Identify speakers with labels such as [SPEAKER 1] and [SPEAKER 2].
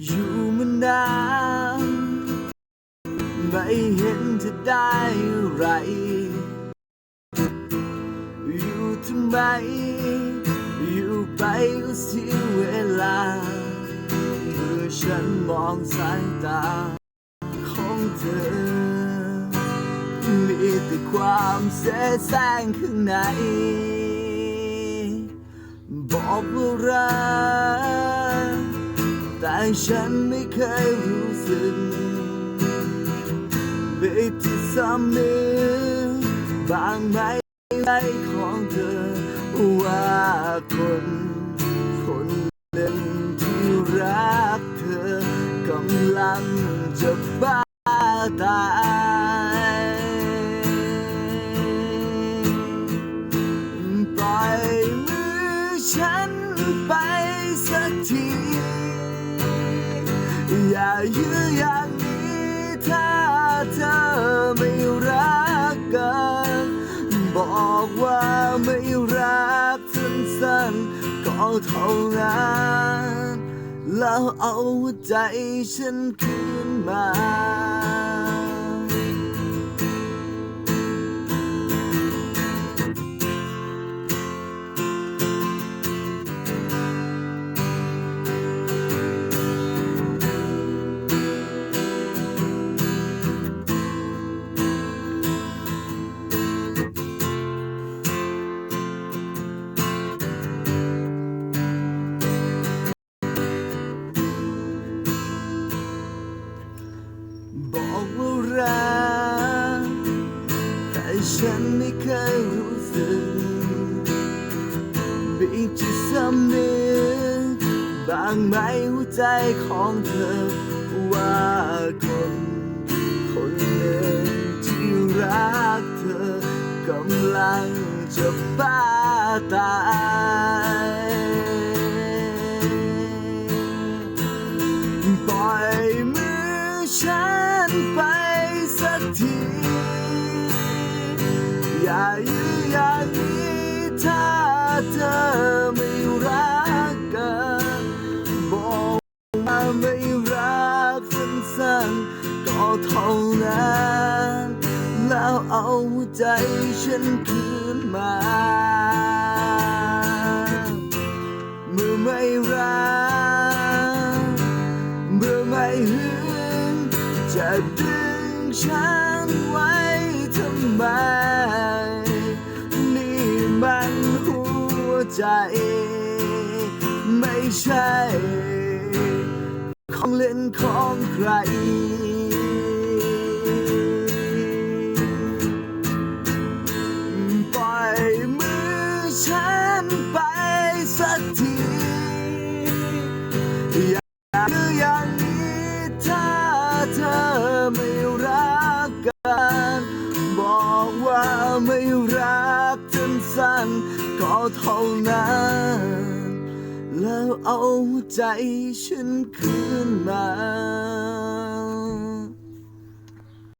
[SPEAKER 1] อยู่มไม่เห็นจะได้อะไร อยู่ทำไม อยู่ไปก็เสียเวลา เมื่อฉันมองสายตาของเธอ มีแต่ความเสียแซงข้างใน บอกว่ารัก ฉันไม่เคยรู้สึกเบที่สำนึกบางไหมในของเธอ ว่าคนคนหนึ่งที่รักเธอกำลังจะบ้าตายปล่อยมือฉันไป ยื้ออย่างนี้ถ้าเธอไม่รักกัน บอกว่าไม่รักสั้นๆก็เท่านั้นแล้วเอาใจฉันคืนมาางไหมหัวใจของเธอ ว่าคนคนหนึ่งที่รักเธอกำลังจะบ้าตายปล่อยมือฉันไปสักที อย่ายื้ออย่างนี้ถ้าเธอันก็เท่านั้นแล้วเอาใจฉันคืนมา เมื่อไม่รักเมื่อไม่หึงจะดึงฉันไว้ทำไม นี่มันหัวใจ ไม่ใช่ ของเล่นของใคร ปล่อยมือฉันไปสักทีอย่าดื้ออย่างนี้ถ้าเธอไม่รักกัน บอกว่าไม่รักจนสั้นๆก็เท่านั้น แล้วเอาใจฉันคืนมา